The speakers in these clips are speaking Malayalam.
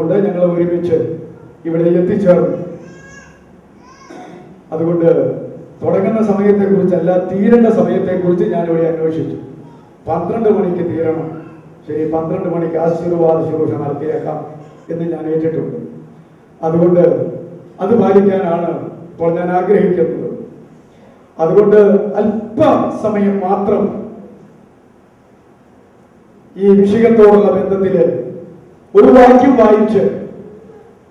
അതുകൊണ്ട് ഞങ്ങൾ ഒരുമിച്ച് ഇവിടെ എത്തിച്ചേർന്നു. അതുകൊണ്ട് തുടങ്ങുന്ന സമയത്തെക്കുറിച്ചല്ല തീരേണ്ട സമയത്തെക്കുറിച്ച് ഞാനിവിടെ അന്വേഷിച്ചു. പന്ത്രണ്ട് മണിക്ക് തീരണം. ശരി പന്ത്രണ്ട് മണിക്ക് ആശീർവാദ ശുശ്രൂഷ നടത്തിയേക്കാം എന്ന് ഞാൻ ഏറ്റിട്ടുണ്ട്. അതുകൊണ്ട് അത് പാലിക്കാനാണ് ഇപ്പോൾ ഞാൻ ആഗ്രഹിക്കുന്നത്. അതുകൊണ്ട് അല്പ സമയം മാത്രം ഈ വിഷയത്തോടുള്ള ബന്ധത്തിൽ ഒരു വാക്യം വായിച്ച്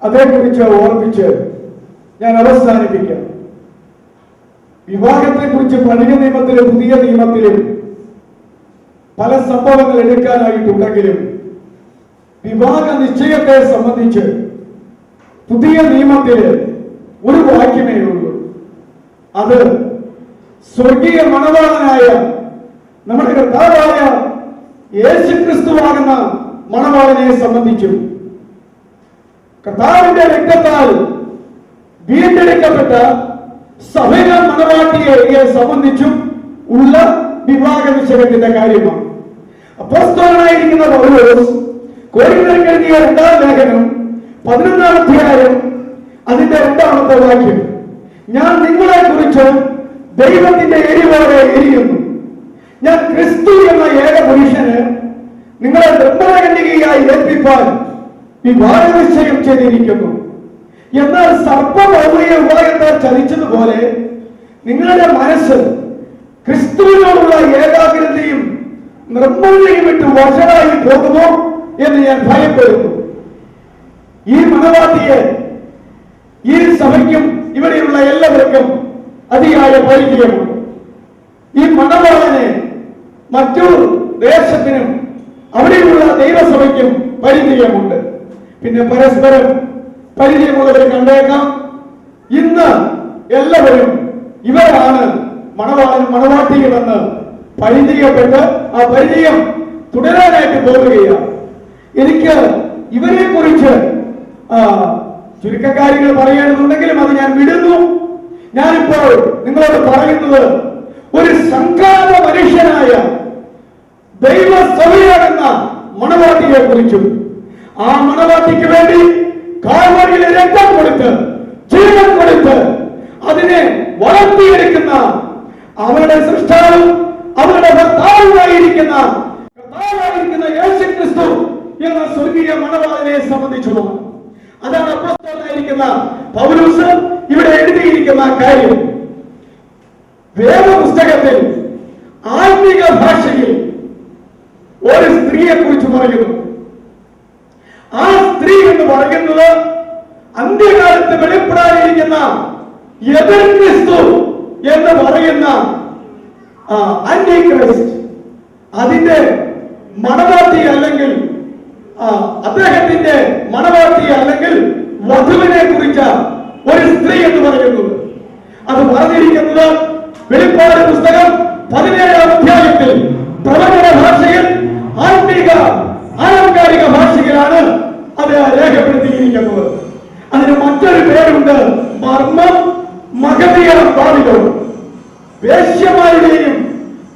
അതേക്കുറിച്ച് ഓർമ്മിച്ച് ഞാൻ അവസാനിപ്പിക്കാം. വിവാഹത്തെ കുറിച്ച് പഴയ നിയമത്തിലും പുതിയ നിയമത്തിലും പല സംഭവങ്ങൾ എടുക്കാനായിട്ടുണ്ടെങ്കിലും വിവാഹ നിശ്ചയത്തെ സംബന്ധിച്ച് പുതിയ നിയമത്തിൽ ഒരു വാക്യമേ ഉള്ളൂ. അത് സ്വർഗീയ മണവാളനായ നമ്മുടെ കർത്താവായ യേശു ക്രിസ്തുവാകുന്ന മണവാളനെ സംബന്ധിച്ചും കർത്താവിന്റെ രക്തത്താൽ വീണ്ടെടുക്കപ്പെട്ട സഭയ മണവാട്ടിയെ സംബന്ധിച്ചും ഉള്ള വിവാഹ വിഷയത്തിന്റെ കാര്യമാണ്. അപ്പോസ്തലനായിരിക്കുന്ന പൗലോസ് കോരിന്തർക്ക് കഴിഞ്ഞ രണ്ടാം ലേഖനം പതിനൊന്നാം അധ്യായം അതിന്റെ രണ്ടാമത്തെ വാക്യം. ഞാൻ നിങ്ങളെ കുറിച്ച് ദൈവത്തിന്റെ എരിവോടെ എരിയുന്നു. ഞാൻ ക്രിസ്തു എന്ന ഏക പുരുഷന് നിങ്ങളെ നിർമ്മലകന്യകയായി ഏൽപ്പിപ്പാൻ വിവാഹ നിശ്ചയം ചെയ്തിരിക്കുന്നു. എന്നാൽ സർപ്പമൗമയെ വിവാഹത്താൽ ചതിച്ചതുപോലെ നിങ്ങളുടെ മനസ്സ് ക്രിസ്തുവിനോടുള്ള ഏകാഗ്രതയും നിർമ്മലയും വിട്ട് വശനായി പോകുമോ എന്ന് ഞാൻ ഭയപ്പെടുന്നു. ഈ മണവാട്ടിയെ ഈ സഭയ്ക്കും ഇവിടെയുള്ള എല്ലാവർക്കും അതിയായ പരിചയമുണ്ട്. ഈ മണവാളനെ മറ്റു ദേശത്തിനും അവിടെയുള്ള ദൈവസഭയ്ക്കും പരിചയമുണ്ട്. പിന്നെ പരസ്പരം പരിചയമുള്ളവരെ കണ്ടേക്കാം. ഇന്ന് എല്ലാവരും ഇവരാണ് മണവാളനും മണവാട്ടിയുമെന്ന് പരിചയപ്പെട്ട് ആ പരിചയം തുടരാനായിട്ട് പോവുകയാണ്. എനിക്ക് ഇവരെ കുറിച്ച് ചുരുക്കക്കാര്യങ്ങൾ പറയുകയാണെന്നുണ്ടെങ്കിലും അത് ഞാൻ വിടുന്നു. ഞാനിപ്പോൾ നിങ്ങളോട് പറയുന്നത് ഒരു സംഘാത മനുഷ്യനായ ദൈവസഭയാകുന്ന മണവാട്ടിയെ കുറിച്ചും ആ മണവാട്ടിക്ക് വേണ്ടി കാൽവരിയിലെ രക്തം കൊടുത്ത് ജീവൻ കൊടുത്ത് അതിനെ വളർത്തിയെടുക്കുന്ന അവരുടെ സൃഷ്ടാവും അവരുടെ ഭർത്താവുമായിരിക്കുന്ന ഭർത്താവായിരിക്കുന്ന യേശു ക്രിസ്തു എന്ന സ്വർഗീയ മണവാളനെ സംബന്ധിച്ചുമാണ് അതാണ് അപ്പോസ്തലനായിരിക്കുന്ന പൗരൂസ് ഇവിടെ എഴുതിയിരിക്കുന്ന കാര്യം. വേദപുസ്തകത്തിൽ ആത്മീക ഭാഷയിൽ ഒരു സ്ത്രീയെ കുറിച്ച് പറയുന്നു. ആ സ്ത്രീ എന്ന് പറയുന്നത് അന്ത്യകാലത്ത് വെളിപ്പെടാനിരിക്കുന്ന എന്ന് പറയുന്ന അതിന്റെ മണവാത്തി അല്ലെങ്കിൽ അദ്ദേഹത്തിന്റെ മണവാത്തി അല്ലെങ്കിൽ വധുവിനെ കുറിച്ച ഒരു സ്ത്രീ എന്ന് പറയുന്നത് അത് പറഞ്ഞിരിക്കുന്നത് വെളിപ്പാട് പുസ്തകം പതിനേഴാം അധ്യായത്തിൽ പ്രവചന ഭാഷയിൽ ആത്മീക ആലങ്കാരിക ഭാഷയിലാണ് അത് രേഖപ്പെടുത്തിയിരിക്കുന്നത്. അതിന് മറ്റൊരു പേരുണ്ട്. മർമ്മം മകതികളും ബാബിലോൺ വേശ്യമാരുടെയും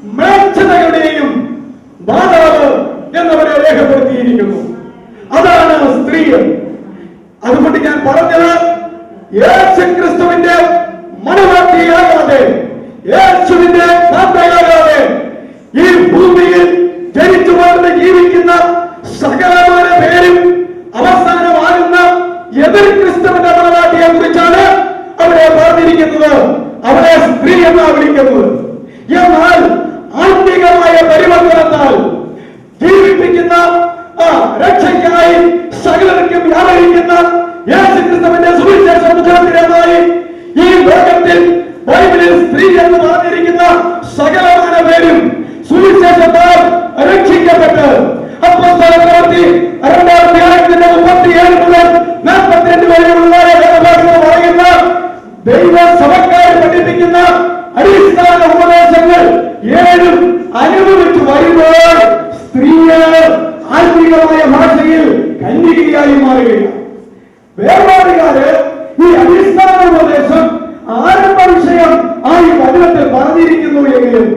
മേച്ഛതകളുടെയും മാതാവ് എന്നവരെ രേഖപ്പെടുത്തിയിരിക്കുന്നു. അതാണ് സ്ത്രീ. അതുകൊണ്ട് ഞാൻ പറഞ്ഞത് യേശു ക്രിസ്തുവിന്റെ മണവാട്ടിയാകാതെ യേശുവിന്റെ ഈ ഭൂമിയിൽ ജനിച്ചു വളർന്ന് ജീവിക്കുന്ന സകലമായ എതിർ ക്രിസ്തുവിന്റെ മണവാട്ടിയെ കുറിച്ചാണ് അവിടെ പറഞ്ഞിരിക്കുന്നത് അവരെ സ്ത്രീ എന്നാണ് വിളിക്കുന്നത് എന്നാൽ ആത്മീകമായ പരിവർത്തനത്താൽ ജീവിപ്പിക്കുന്ന ആ രക്ഷയ്ക്കായി ദൈവ സഭക്കാരെ പഠിപ്പിക്കുന്ന അടിസ്ഥാന ഉപദേശങ്ങൾ ഏഴും അനുഭവിച്ചു വരുമ്പോൾ സ്ത്രീകൾ ആത്മീകമായ ഭാഷയിൽ കന്യകയായി മാറുകയാണ്. വേർപാടുകാര് ഈ അടിസ്ഥാന ഉപദേശം ആരംഭ വിഷയം ആയി വചനത്തിൽ പറഞ്ഞിരിക്കുന്നു എങ്കിലും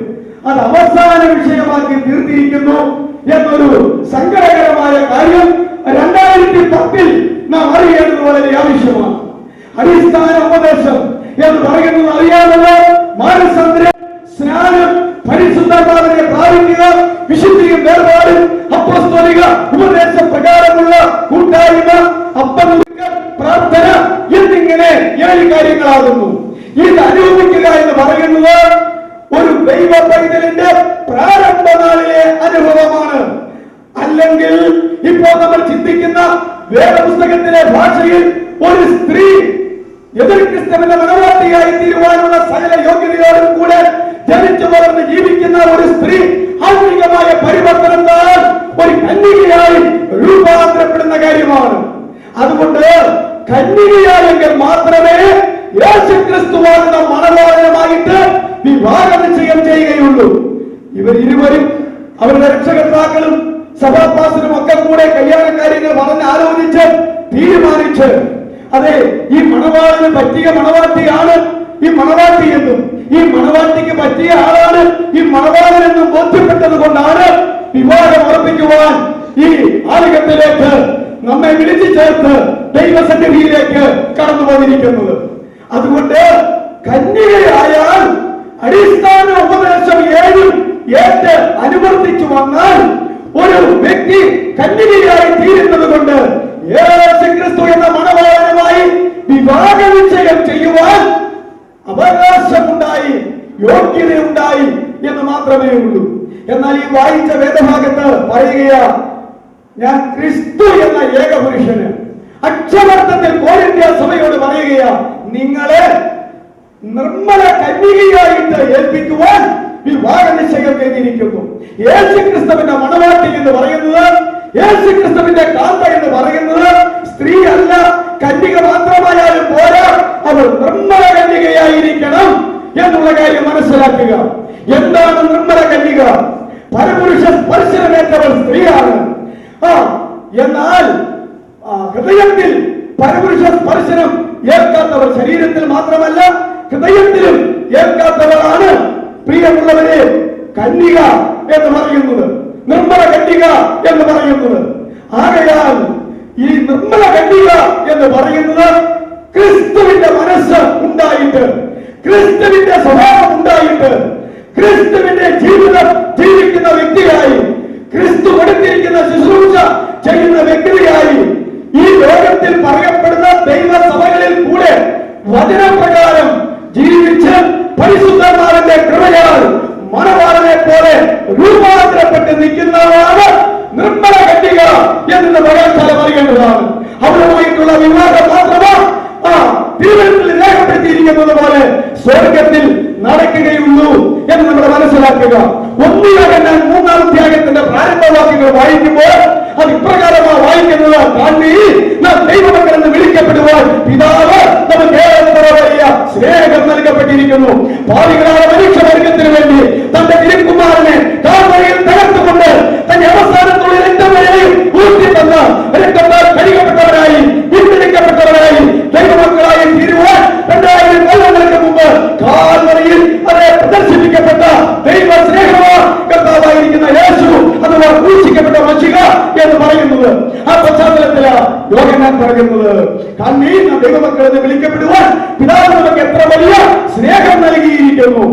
അത് അവസാന വിഷയമാക്കി തീർത്തിരിക്കുന്നു എന്നൊരു സങ്കടകരമായ കാര്യം രണ്ടായിരത്തി പത്തിൽ നാം അറിയേണ്ടത് വളരെ ആവശ്യമാണ്. അടിസ്ഥാന ഉപദേശം എന്ന് പറയുന്നത് അറിയാമല്ലോ മാനസാന്തരം സ്നാനം പരിശുദ്ധാത്മാവിനെ പ്രാപിക്കുക വിശുദ്ധിയും വേർപാടും അപ്പസ്തോലിക ഉപദേശ പ്രകാരമുള്ള കൂട്ടായ്മ അപ്പം പ്രാർത്ഥന എന്നിങ്ങനെ ഏഴ് കാര്യങ്ങളാകുന്നു. ഇത് അനുഭവിക്കുക എന്ന് പറയുന്നത് ഒരു ദൈവ പൈതലിന്റെ പ്രാരംഭ നാളിലെ അനുഭവമാണ്. അല്ലെങ്കിൽ ഇപ്പോൾ നമ്മൾ ചിന്തിക്കുന്ന വേദപുസ്തകത്തിലെ ഭാഷയിൽ ഒരു സ്ത്രീ എതിർ ക്രിസ്തവന്റെ മണവാട്ടിയായി തീരുവാനുള്ള സകല യോഗ്യതയോടും കൂടെ ജനിച്ചു വളർന്ന് ജീവിക്കുന്ന ഒരു സ്ത്രീ ആത്മീകമായ പരിവർത്തനത്താൽ ഒരു കന്യകയായി രൂപാന്തരപ്പെടുന്ന കാര്യമാണ്. അതുകൊണ്ട് കന്യകയായെങ്കിൽ മാത്രമേ യേശുക്രിസ്തുവാകുന്ന മണവാളനമായിട്ട് വിവാഹ നിശ്ചയം ചെയ്യുകയുള്ളൂ. ഇവർ ഇരുവരും അവരുടെ രക്ഷകർത്താക്കളും സഭാപാസനും ഒക്കെ കൂടെ കല്യാണ കാര്യങ്ങൾ പറഞ്ഞ് ആലോചിച്ച് തീരുമാനിച്ച് അതെ ഈ മണവാളിന് പറ്റിയ മണവാട്ടിയാണ് ഈ മണവാട്ടി എന്നും ഈ മണവാട്ടിക്ക് പറ്റിയ ആളാണ്. ഈ മണവാളൻ എന്നും ബോധ്യപ്പെട്ടത് കൊണ്ടാണ് വിവാഹം ഉറപ്പിക്കുവാൻ ഈ ആലയത്തിലേക്ക് നമ്മെ വിളിച്ചു ചേർത്ത് ദൈവസന്നിധിയിലേക്ക് കടന്നു പോയിരിക്കുന്നത്. അതുകൊണ്ട് കന്യകയായാൽ അടിസ്ഥാന ഉപദേശം ഏഴും ഏറ്റ് അനുവർത്തിച്ചു വന്നാൽ ഒരു വ്യക്തി കന്യകയായി തീരുന്നത് കൊണ്ട് യേശു ക്രിസ്തു എന്ന വിവാഹ നിശ്ചയം ചെയ്യുവാൻ അവകാശമുണ്ടായി യോഗ്യതയുണ്ടായി എന്ന് മാത്രമേ ഉള്ളൂ. എന്നാൽ ഈ വായിച്ച വേദഭാഗത്ത് പറയുകയാ ഞാൻ ക്രിസ്തു എന്ന ഏകപുരുഷന് അക്ഷരാർത്ഥത്തിൽ കോരിന്ത്യ സഭയോട് പറയുകയാ നിങ്ങളെ നിർമ്മല കന്യകയായിട്ട് ഏൽപ്പിക്കുവാൻ വിവാഹ നിശ്ചയം ചെയ്തിരിക്കുന്നു. യേശു ക്രിസ്തുവിന്റെ മണവാട്ടി എന്ന് പറയുന്നത് യേശു ക്രിസ്തുവിന്റെ കാന്ത എന്ന് പറയുന്നത് സ്ത്രീ അല്ല കന്യക മാത്രമായാലും പോരാ. അത് നിർമ്മല കന്യകയായിരിക്കണം എന്നുള്ള കാര്യം മനസ്സിലാക്കുക. എന്താണ് നിർമ്മല കന്യക? പരപുരുഷ സ്പർശനമേറ്റവൾ സ്ത്രീയാണ്. ആ എന്നാൽ ഹൃദയത്തിൽ പരപുരുഷ സ്പർശനം ഏൽക്കാത്തവർ ശരീരത്തിൽ മാത്രമല്ല ഹൃദയത്തിലും ഏൽക്കാത്തവളാണ് പ്രിയമുള്ളവരെ കന്യക എന്ന് പറയുന്നത്. നിർമ്മല കന്യക എന്ന് പറയുന്നത്. ആകയാൽ ഈ നിർമ്മല കണ്ടില്ല എന്ന് പറയുന്നത് ക്രിസ്തുവിന്റെ മനസ്സ് ഉണ്ടായിട്ട് ക്രിസ്തുവിന്റെ സ്വഭാവം ഉണ്ടായിട്ട് ക്രിസ്തുവിന്റെ ജീവിതം ജീവിക്കുന്ന വ്യക്തിയായി ക്രിസ്തു കൊടുത്തിരിക്കുന്ന ശുശ്രൂഷ ചെയ്യുന്ന വ്യക്തിയായി ഈ ലോകത്തിൽ പറയപ്പെടുന്ന ദൈവസഭകളിൽ കൂടെ വചനപ്രകാരം ജീവിച്ച് പരിശുദ്ധന്മാരുടെ കൃപയാൽ മണവാളനെ പോലെ രൂപാന്തരപ്പെട്ട് നിൽക്കുന്നവരാണ് നിർമ്മല കന്യക എന്ന് പകൽക്കാലം അറിയേണ്ടതാണ് അവരുമായിട്ടുള്ള വിവാഹം മാത്രമോ ആ തിരുവനന്തപുരത്തിൽ രേഖപ്പെടുത്തിയിരിക്കുന്നത് പോലെ സ്വർഗത്തിൽ നടക്കുകയുള്ളൂ എന്ന് നമ്മൾ മനസ്സിലാക്കുക ഒന്നിലകന്നാൽ മൂന്നാം അധ്യായത്തിന്റെ പ്രാരംഭവാക്യങ്ങൾ വായിക്കുമ്പോൾ അത് ഇപ്രകാരമാണ് വായിക്കുന്നത് കാണി നാം ദൈവമക്കളെന്ന് വിളിക്കപ്പെടുവാൻ പിതാവ് നമുക്ക് ഏറെ വലിയ സ്നേഹം നൽകപ്പെട്ടിരിക്കുന്നു പാവികളായ മനുഷ്യവർഗത്തിന് വേണ്ടി തന്റെ തിരുക്കുമാരനെ കണ്ണീർ നാം ദൈവമക്കൾ എന്ന് വിളിക്കപ്പെടുവാൻ പിതാവ് നമുക്ക് എത്ര വലിയ സ്നേഹം നൽകിയിരിക്കുന്നു.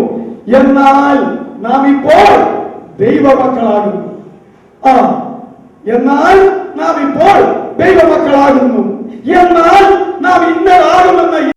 എന്നാൽ നാം ഇപ്പോൾ ദൈവമക്കളാകുന്നു. ആ എന്നാൽ നാം ഇപ്പോൾ ദൈവമക്കളാകുന്നു. എന്നാൽ നാം ഇന്നലാകുമെന്ന